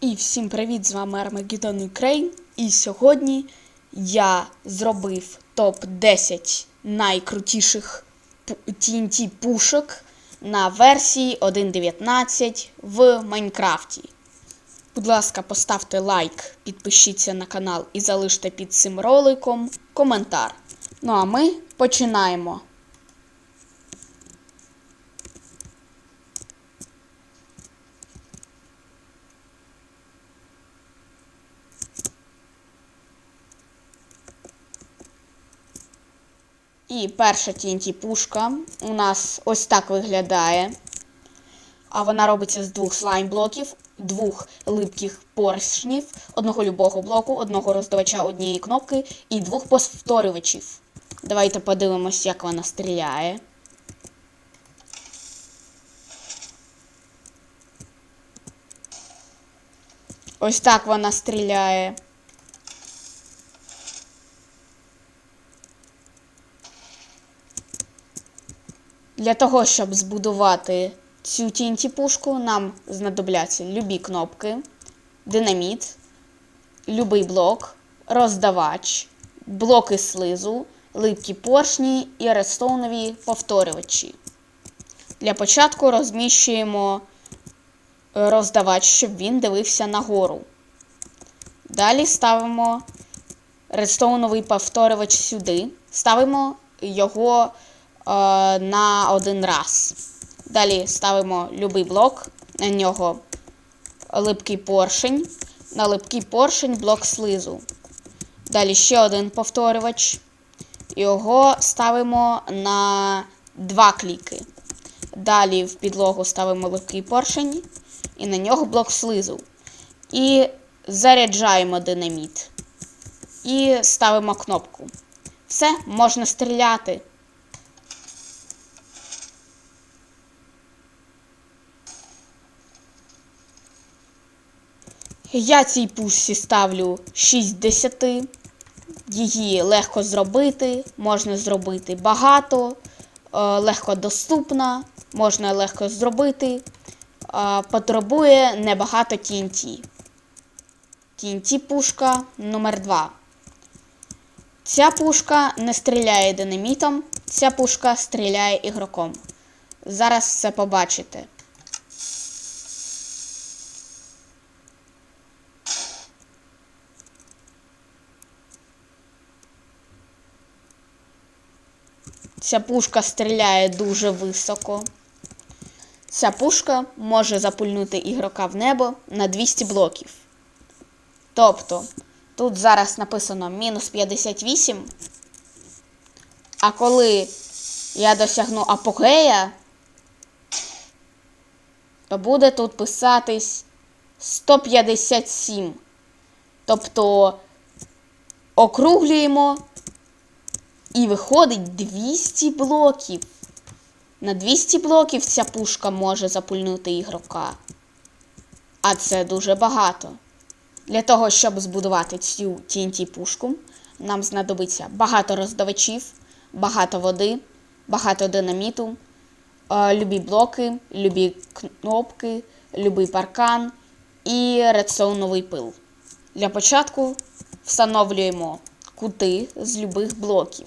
І всім привіт! З вами Армагеддон Україн. І сьогодні я зробив топ-10 найкрутіших TNT пушок на версії 1.19 в Майнкрафті. Будь ласка, поставте лайк, підпишіться на канал і залиште під цим роликом коментар. Ну а ми починаємо. І перша TNT пушка у нас ось так виглядає. А вона робиться з двох слайм-блоків, двох липких поршнів, одного любого блоку, одного роздавача однієї кнопки і двох повторювачів. Давайте подивимось, як вона стріляє. Ось так вона стріляє. Для того, щоб збудувати цю TNT пушку, нам знадобляться любі кнопки, динаміт, любий блок, роздавач, блоки слизу, липкі поршні і редстоунові повторювачі. Для початку розміщуємо роздавач, щоб він дивився нагору. Далі ставимо редстоуновий повторювач сюди, ставимо його на один раз. Далі ставимо любий блок, на нього липкий поршень, на липкий поршень блок слизу. Далі ще один повторювач. Його ставимо на два кліки. Далі в підлогу ставимо липкий поршень і на нього блок слизу. І заряджаємо динаміт. І ставимо кнопку. Все, можна стріляти. Я цій пушці ставлю 6 10. Її легко зробити, можна зробити багато, е, легко доступна, можна легко зробити. Е, Потребує небагато TNT. TNT пушка номер 2 Ця пушка не стріляє динамітом, ця пушка стріляє ігроком. Зараз це побачите. Ця пушка стріляє дуже високо. Ця пушка може запульнути ігрока в небо на 200 блоків. Тобто, тут зараз написано мінус 58. А коли я досягну апогея, то буде тут писатись 157. Тобто округлюємо і виходить 200 блоків. На 200 блоків ця пушка може запульнути ігрока. А це дуже багато. Для того, щоб збудувати цю TNT пушку, нам знадобиться багато роздавачів, багато води, багато динаміту, е, любі блоки, любі кнопки, любий паркан і редстоуновий пил. Для початку встановлюємо кути з любих блоків.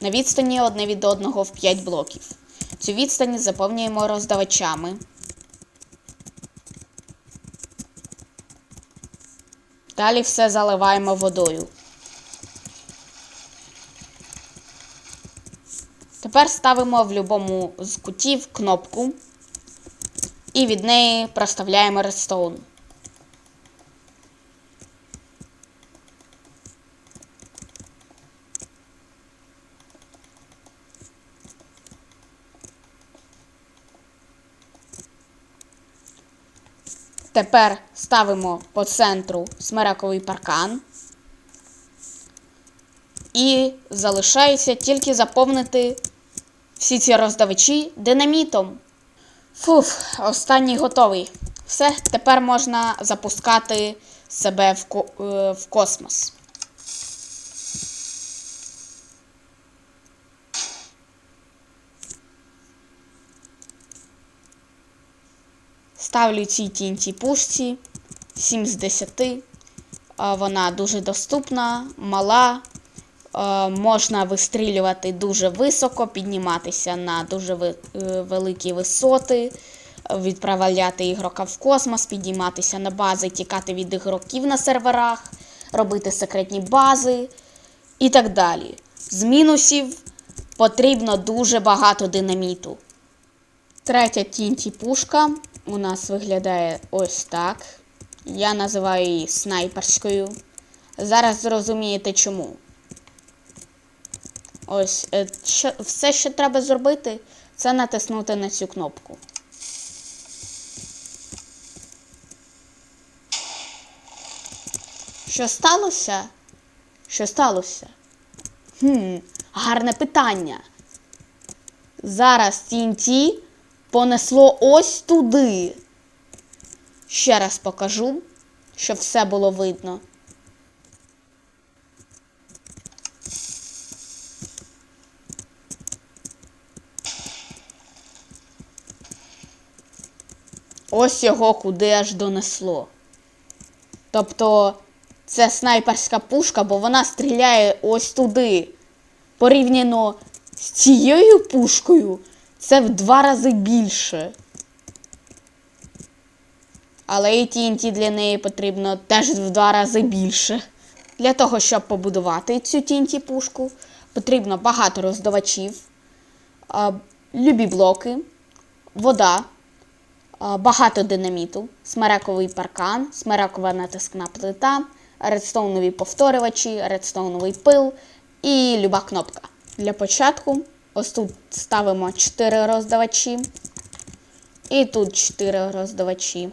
На відстані одне від одного в 5 блоків. Цю відстань заповнюємо роздавачами. Далі все заливаємо водою. Тепер ставимо в будь-якому з кутів кнопку і від неї проставляємо редстоун. Тепер ставимо по центру смерековий паркан. І залишається тільки заповнити всі ці роздавачі динамітом. Фуф, останній готовий. Все, тепер можна запускати себе в, ко е, в космос. Ставлю ці TNT пушці 7 з 10. Е, Вона дуже доступна, мала. Е, Можна вистрілювати дуже високо, підніматися на дуже е, великі висоти, відправляти ігрока в космос, підійматися на бази, тікати від ігроків на серверах, робити секретні бази і так далі. З мінусів потрібно дуже багато динаміту. Третя тінті пушка у нас виглядає ось так. Я називаю її снайперською. Зараз зрозумієте чому. Ось е, що, все, що треба зробити, це натиснути на цю кнопку. Що сталося? Що сталося? Хм, гарне питання. Зараз TNT понесло ось туди. Ще раз покажу, щоб все було видно. Ось його куди аж донесло. Тобто це снайперська пушка, бо вона стріляє ось туди. Порівняно з цією пушкою, це в два рази більше. Але і TNT для неї потрібно теж в два рази більше. Для того, щоб побудувати цю TNT пушку, потрібно багато роздавачів, любі блоки, вода, багато динаміту, смерековий паркан, смерекова натискна плита, редстоунові повторювачі, редстоуновий пил і люба кнопка. Для початку ось тут ставимо 4 роздавачі. І тут 4 роздавачі.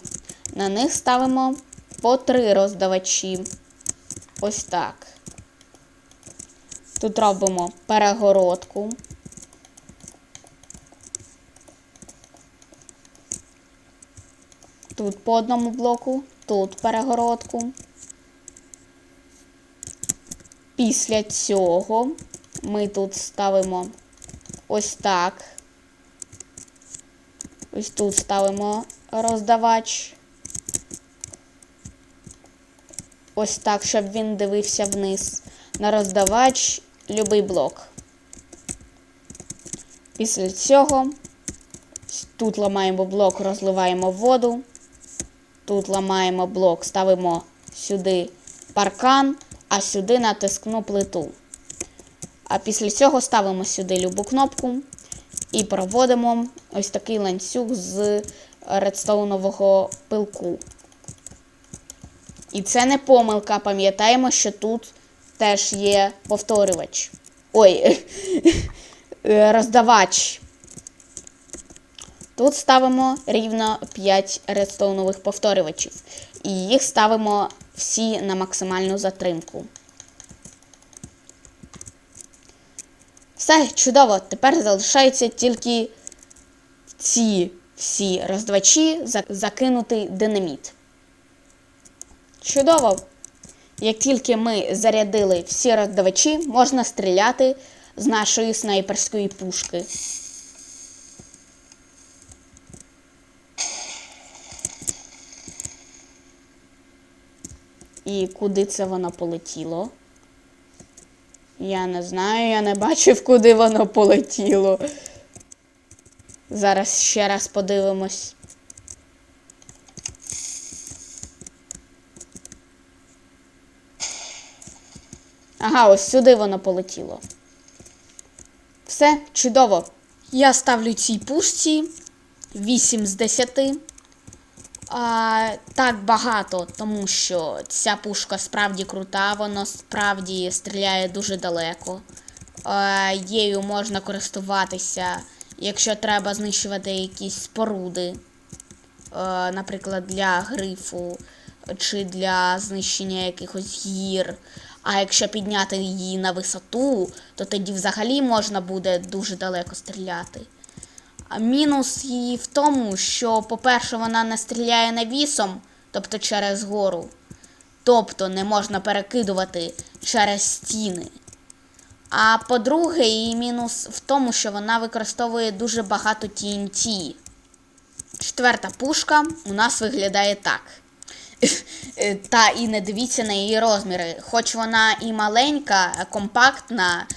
На них ставимо по 3 роздавачі. Ось так. Тут робимо перегородку. Тут по одному блоку, тут перегородку. Після цього ми тут ставимо ось так. Ось тут ставимо роздавач. Ось так, щоб він дивився вниз. На роздавач любий блок. Після цього тут ламаємо блок, розливаємо воду. Тут ламаємо блок, ставимо сюди паркан, а сюди натискну плиту. А після цього ставимо сюди любу кнопку і проводимо ось такий ланцюг з редстоунового пилку. І це не помилка. Пам'ятаємо, що тут теж є повторювач. Ой, роздавач. Тут ставимо рівно 5 редстоунових повторювачів. І їх ставимо всі на максимальну затримку. Все чудово. Тепер залишається тільки ці всі роздавачі закинути динаміт. Чудово! Як тільки ми зарядили всі роздавачі, можна стріляти з нашої снайперської пушки. І куди це воно полетіло? Я не знаю, я не бачив, куди воно полетіло. Зараз ще раз подивимось. Ага, ось сюди воно полетіло. Все, чудово. Я ставлю цій пушці 8 з 10. А, так багато, тому що ця пушка справді крута, вона справді стріляє дуже далеко. А, Їю можна користуватися, якщо треба знищувати якісь споруди, а, наприклад, для грифу чи для знищення якихось гір. А якщо підняти її на висоту, то тоді взагалі можна буде дуже далеко стріляти. Мінус її в тому, що, по-перше, вона не стріляє навісом, тобто через гору. Тобто не можна перекидувати через стіни. А по-друге, її мінус в тому, що вона використовує дуже багато TNT. Четверта пушка у нас виглядає так. Та і не дивіться на її розміри. Хоч вона і маленька, компактна,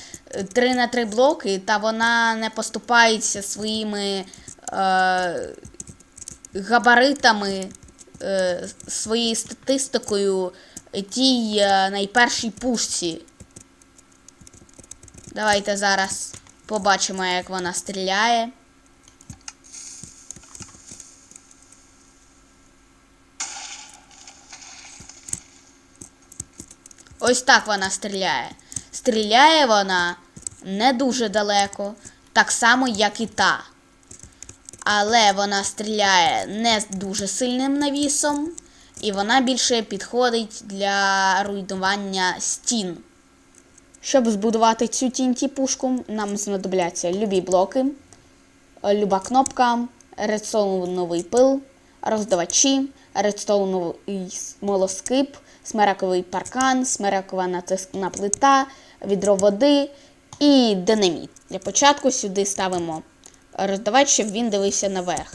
3 на 3 блоки, та вона не поступається своїми е, габаритами, е, своєю статистикою тій е, найпершій пушці. Давайте зараз побачимо, як вона стріляє. Ось так вона стріляє. Стріляє вона не дуже далеко, так само, як і та. Але вона стріляє не дуже сильним навісом, і вона більше підходить для руйнування стін. Щоб збудувати цю TNT пушку, нам знадобляться любі блоки, люба кнопка, редстоуновий пил, роздавачі, редстоуновий смолоскип, смерековий паркан, смерекова натискна плита, відро води і динаміт. Для початку сюди ставимо роздавач, щоб він дивився наверх.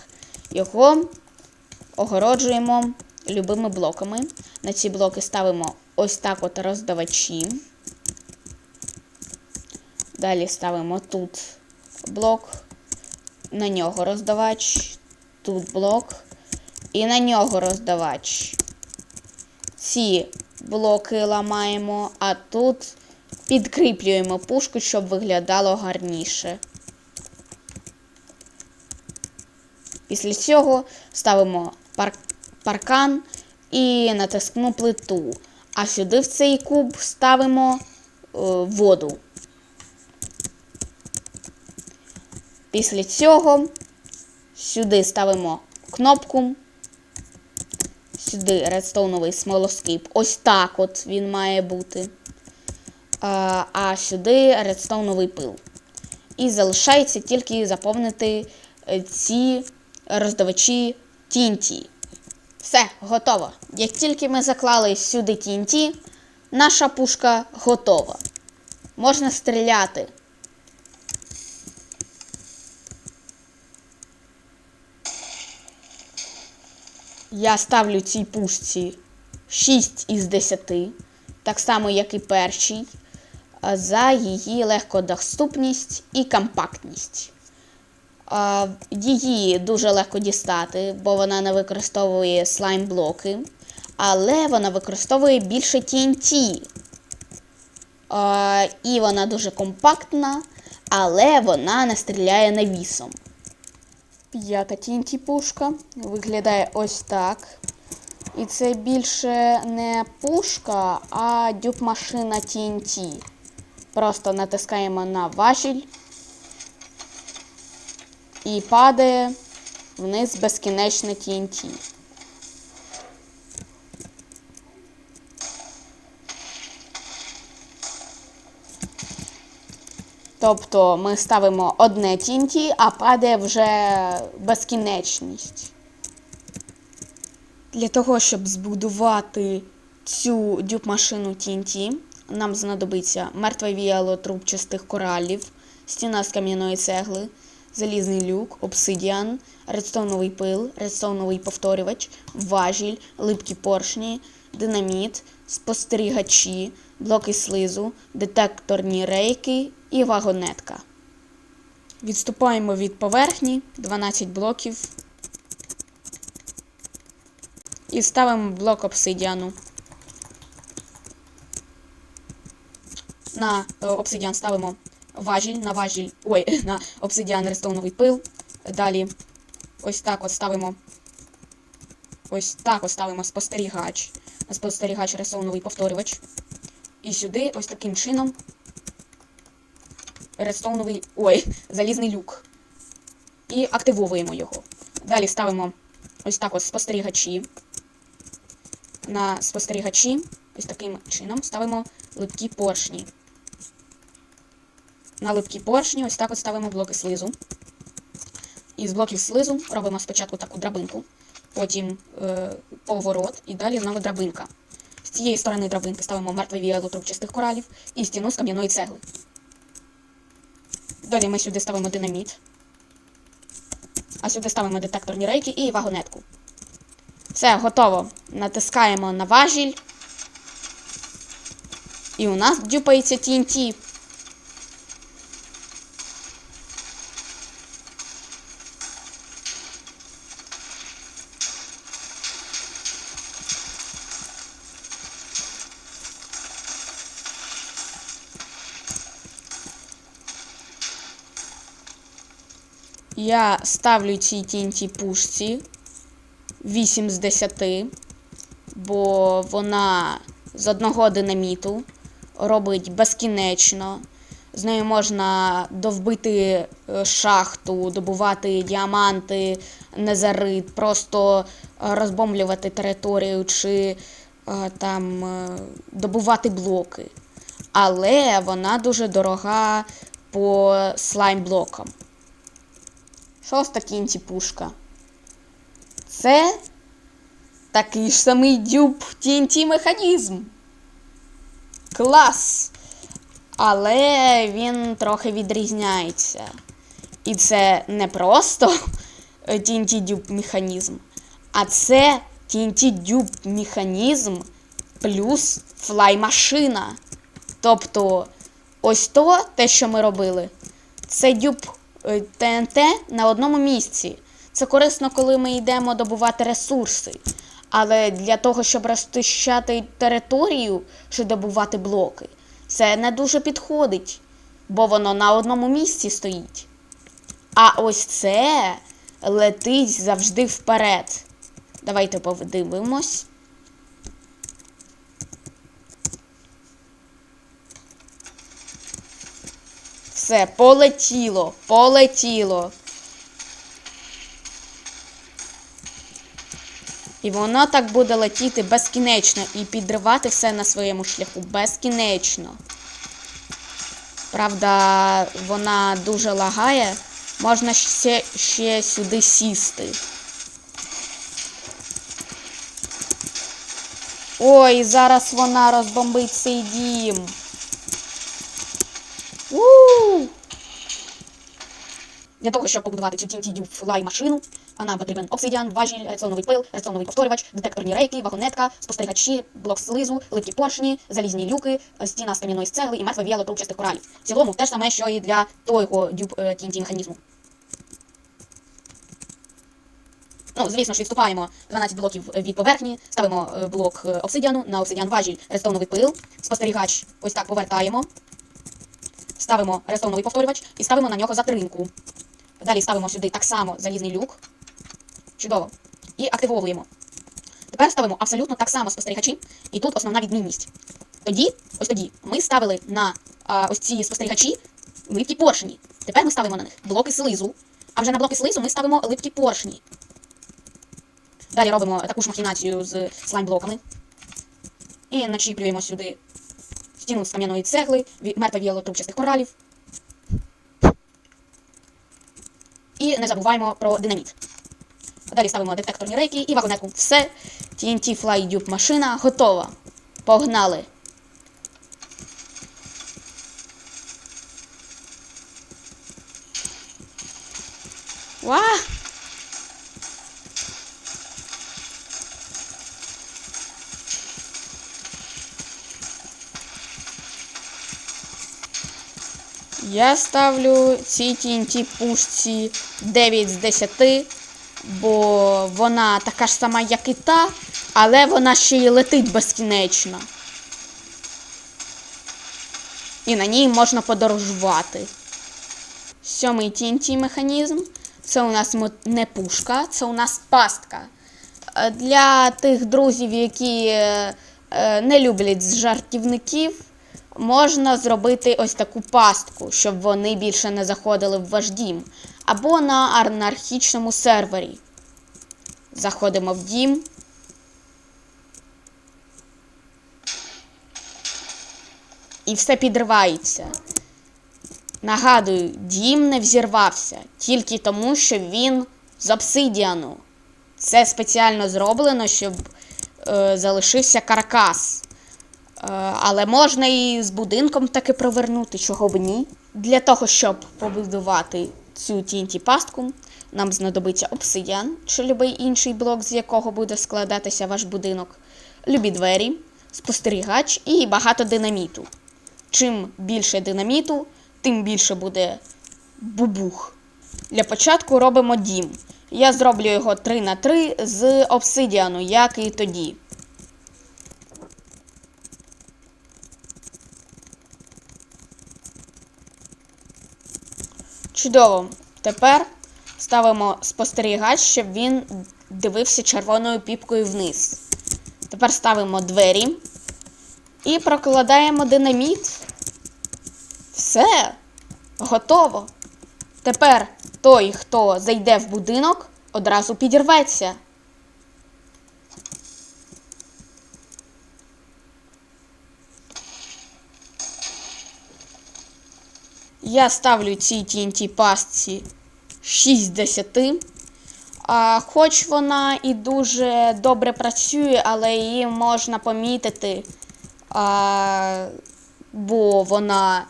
Його огороджуємо любими блоками. На ці блоки ставимо ось так от роздавачі. Далі ставимо тут блок, на нього роздавач, тут блок і на нього роздавач. Ці блоки ламаємо, а тут підкріплюємо пушку, щоб виглядало гарніше. Після цього ставимо пар паркан і натискну плиту. А сюди в цей куб ставимо е, воду. Після цього сюди ставимо кнопку. Сюди редстоуновий смолоскип. Ось так от він має бути. А, а сюди редстоуновий пил. І залишається тільки заповнити е, ці роздавачі TNT. Все, готово. Як тільки ми заклали сюди TNT, наша пушка готова. Можна стріляти. Я ставлю цій пушці 6 із 10, так само, як і першій, за її легкодоступність і компактність. Її дуже легко дістати, бо вона не використовує слайм-блоки, але вона використовує більше TNT. І вона дуже компактна, але вона не стріляє навісом. П'ята TNT пушка виглядає ось так. І це більше не пушка, а дюб-машина TNT. Просто натискаємо на важіль і падає вниз безкінечне TNT. Тобто ми ставимо одне TNT, а падає вже безкінечність. Для того, щоб збудувати цю дюб-машину TNT, нам знадобиться мертве віяло трубчастих коралів, стіна з кам'яної цегли, залізний люк, обсидіан, редстоуновий пил, редстоуновий повторювач, важіль, липкі поршні, динаміт, спостерігачі, блоки слизу, детекторні рейки і вагонетка. Відступаємо від поверхні 12 блоків. І ставимо блок обсидіану. На е, обсидіан ставимо важіль, на важіль, ой, на обсидіан рестоуновий пил. Далі ось так от ставимо. Ось так от ставимо спостерігач. Спостерігач рестоуновий повторювач. І сюди ось таким чином редстоуновий, ой, залізний люк. І активовуємо його. Далі ставимо ось так от спостерігачі. На спостерігачі ось таким чином ставимо липкі поршні. На липкі поршні ось так от ставимо блоки слизу. І з блоків слизу робимо спочатку таку драбинку, потім е, поворот і далі знову драбинка. З цієї сторони драбинки ставимо мертве віяло трубчастих коралів і стіну з кам'яної цегли. Далі ми сюди ставимо динаміт. А сюди ставимо детекторні рейки і вагонетку. Все, готово. Натискаємо на важіль. І у нас дюпається TNT. Я ставлю цій TNT пушці 8 з 10, бо вона з одного динаміту робить безкінечно. З нею можна довбити е, шахту, добувати діаманти, незарит, просто розбомблювати територію чи е, там е, добувати блоки. Але вона дуже дорога по слайм-блокам. Шоста кінці пушка. Це такий ж самий дюб TNT механізм. Клас! Але він трохи відрізняється. І це не просто TNT дюб механізм, а це TNT дюб механізм плюс флай-машина. Тобто, ось то, те, що ми робили, це дюб ТНТ на одному місці. Це корисно, коли ми йдемо добувати ресурси. Але для того, щоб розчищати територію чи добувати блоки, це не дуже підходить, бо воно на одному місці стоїть. А ось це летить завжди вперед. Давайте подивимось. Все, полетіло, полетіло. І воно так буде летіти безкінечно і підривати все на своєму шляху безкінечно. Правда, вона дуже лагає. Можна ще, ще сюди сісти. Ой, зараз вона розбомбить цей дім. у Для того, щоб побудувати цю TNT флай машину, а нам потрібен обсидіан, важіль, редстоновий пил, редстоновий повторювач, детекторні рейки, вагонетка, спостерігачі, блок слизу, липкі поршні, залізні люки, стіна з кам'яної цегли і мертве віяло трубчастих коралів. В цілому те ж саме, що і для того дюб е, TNT механізму. Ну, звісно ж, відступаємо 12 блоків від поверхні, ставимо е, блок е, обсидіану, на обсидіан важіль, редстоновий пил, спостерігач ось так повертаємо. Ставимо редстоновий повторювач і ставимо на нього затримку. Далі ставимо сюди так само залізний люк. Чудово. І активовуємо. Тепер ставимо абсолютно так само спостерігачі, і тут основна відмінність. Тоді, ось тоді, ми ставили на а, ось ці спостерігачі липкі поршні. Тепер ми ставимо на них блоки слизу, а вже на блоки слизу ми ставимо липкі поршні. Далі робимо таку ж махінацію з слайм-блоками. І начіплюємо сюди стіну з кам'яної цегли, мертве трубчастих коралів. І не забуваємо про динаміт. Далі ставимо детекторні рейки і вагонетку. Все. TNT Fly Dupe машина готова. Погнали. Ва! Я ставлю цій TNT пушці 9 з 10, бо вона така ж сама, як і та, але вона ще й летить безкінечно. І на ній можна подорожувати. Сьомий TNT механізм. Це у нас не пушка, це у нас пастка. Е, Для тих друзів, які е, е, не люблять жартівників, можна зробити ось таку пастку, щоб вони більше не заходили в ваш дім. Або на анархічному сервері. Заходимо в дім. І все підривається. Нагадую, дім не взірвався тільки тому, що він з обсидіану. Це спеціально зроблено, щоб е, залишився каркас. Е, але можна і з будинком таки провернути, чого б ні. Для того, щоб побудувати цю TNT пастку, нам знадобиться обсидіан чи будь-який інший блок, з якого буде складатися ваш будинок, любі двері, спостерігач і багато динаміту. Чим більше динаміту, тим більше буде бубух. Для початку робимо дім. Я зроблю його 3 на 3 з обсидіану, як і тоді. Чудово. Тепер ставимо спостерігач, щоб він дивився червоною піпкою вниз. Тепер ставимо двері і прокладаємо динаміт. Все, готово. Тепер той, хто зайде в будинок, одразу підірветься. Я ставлю цій TNT пастці 6 з 10. А, хоч вона і дуже добре працює, але її можна помітити, бо вона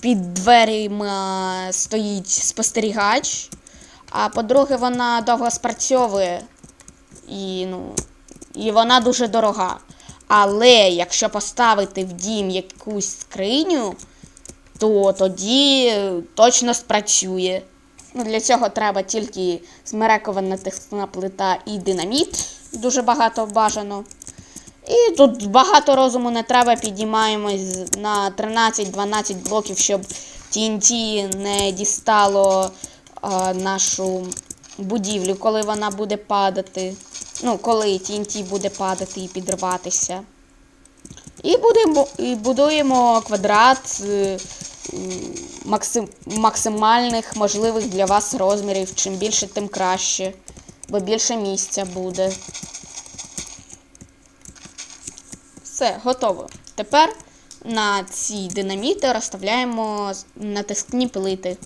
під дверима стоїть спостерігач. А по-друге, вона довго спрацьовує і, ну, і вона дуже дорога. Але якщо поставити в дім якусь скриню, то тоді точно спрацює. Ну, для цього треба тільки змерекована текстна плита і динаміт. Дуже багато бажано. І тут багато розуму не треба, підіймаємось на 13-12 блоків, щоб TNT не дістало а, нашу будівлю, коли вона буде падати. Ну, коли TNT буде падати і підриватися. І будемо і будуємо квадрат е, максим, максимальних можливих для вас розмірів. Чим більше, тим краще. Бо більше місця буде. Все, готово. Тепер на ці динаміти розставляємо натискні плити.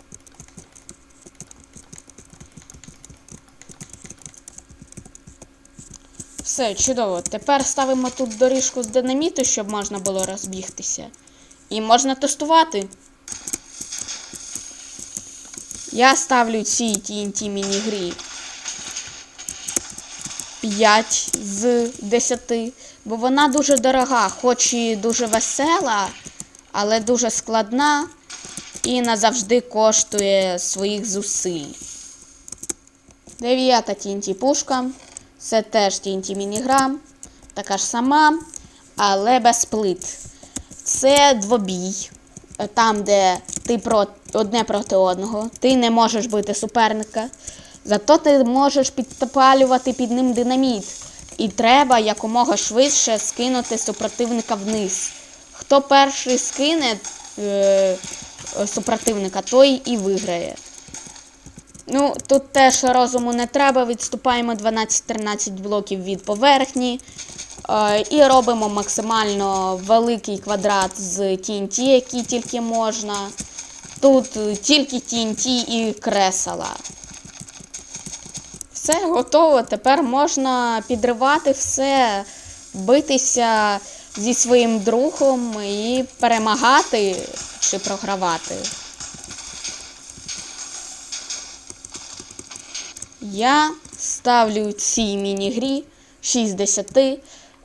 Все, чудово. Тепер ставимо тут доріжку з динаміту, щоб можна було розбігтися. І можна тестувати. Я ставлю цій TNT міні-грі 5 з 10, бо вона дуже дорога, хоч і дуже весела, але дуже складна і назавжди коштує своїх зусиль. Дев'ята TNT пушка. Це теж TNT мінігра. Така ж сама, але без плит. Це двобій. Там, де ти про... одне проти одного. Ти не можеш бити суперника. Зато ти можеш підпалювати під ним динаміт. І треба якомога швидше скинути супротивника вниз. Хто перший скине е... супротивника, той і виграє. Ну, тут теж розуму не треба. Відступаємо 12-13 блоків від поверхні. Е, і робимо максимально великий квадрат з TNT, який тільки можна. Тут е, тільки TNT і кресала. Все готово. Тепер можна підривати все, битися зі своїм другом і перемагати чи програвати. Я ставлю цій міні-грі 6 10. Е,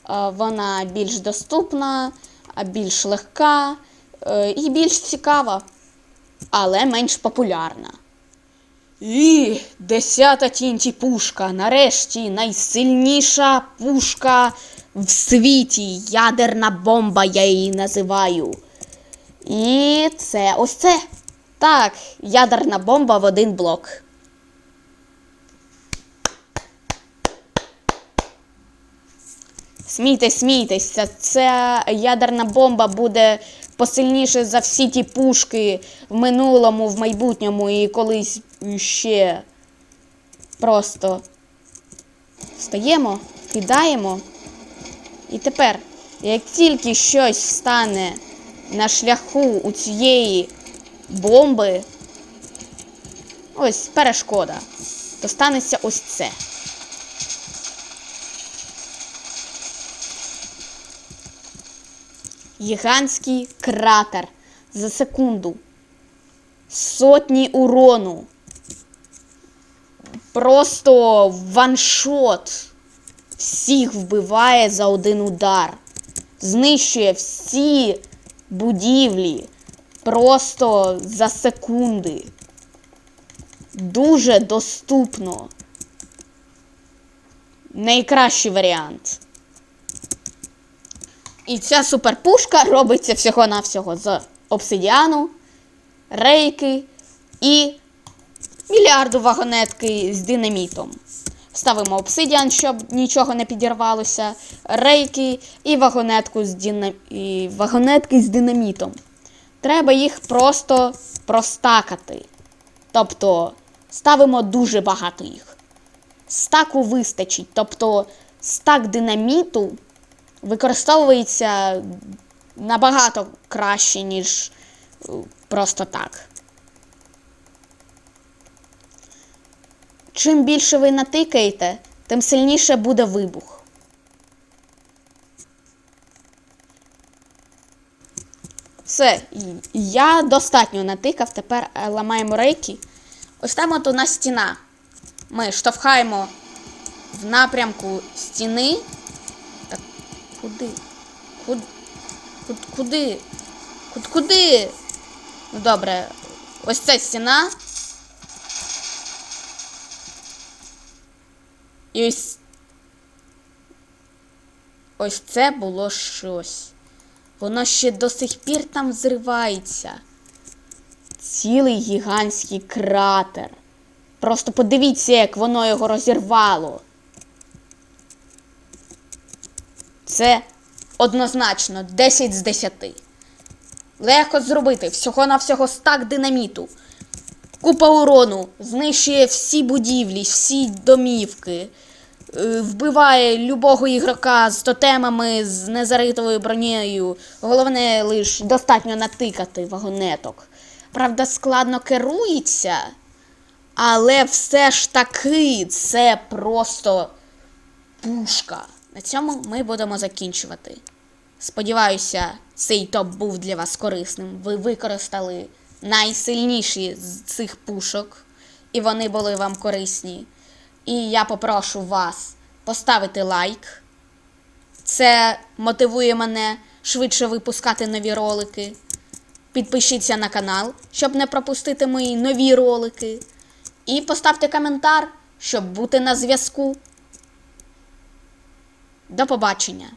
Вона більш доступна, більш легка е, і більш цікава, але менш популярна. І десята тінті пушка. Нарешті найсильніша пушка в світі. Ядерна бомба, я її називаю. І це ось це. Так, ядерна бомба в один блок. Смійтесь, ця, ця ядерна бомба буде посильніше за всі ті пушки в минулому, в майбутньому і колись ще. Просто стаємо, кидаємо. І тепер, як тільки щось стане на шляху у цієї бомби, ось перешкода, то станеться ось це. Гігантський кратер за секунду. Сотні урону. просто ваншот. Всіх вбиває за один удар. Знищує всі будівлі просто за секунди. Дуже доступно. Найкращий варіант. І ця суперпушка робиться всього-навсього з обсидіану, рейки і мільярду вагонетки з динамітом. Ставимо обсидіан, щоб нічого не підірвалося, рейки і вагонетку з, діна... і вагонетки з динамітом. Треба їх просто простакати. Тобто ставимо дуже багато їх. Стаку вистачить. Тобто стак динаміту використовується набагато краще, ніж е, просто так. Чим більше ви натикаєте, тим сильніше буде вибух. Все, я достатньо натикав, тепер е, ламаємо рейки. Ось там от у нас стіна. Ми штовхаємо в напрямку стіни. Куди? Куди? Куди? Куди? Куди? Ну добре. Ось ця стіна. І ось. Ось це було щось. Воно ще до сих пір там зривається. Цілий гігантський кратер. Просто подивіться, як воно його розірвало. Це однозначно 10 з 10. Легко зробити всього-навсього стак динаміту. Купа урону, знищує всі будівлі, всі домівки, е, вбиває любого ігрока з тотемами, з незаритовою бронею. Головне лише достатньо натикати вагонеток. Правда, складно керується, але все ж таки це просто пушка. На цьому ми будемо закінчувати. Сподіваюся, цей топ був для вас корисним. Ви використали найсильніші з цих пушок, і вони були вам корисні. І я попрошу вас поставити лайк. Це мотивує мене швидше випускати нові ролики. Підпишіться на канал, щоб не пропустити мої нові ролики. І поставте коментар, щоб бути на зв'язку. До побачення!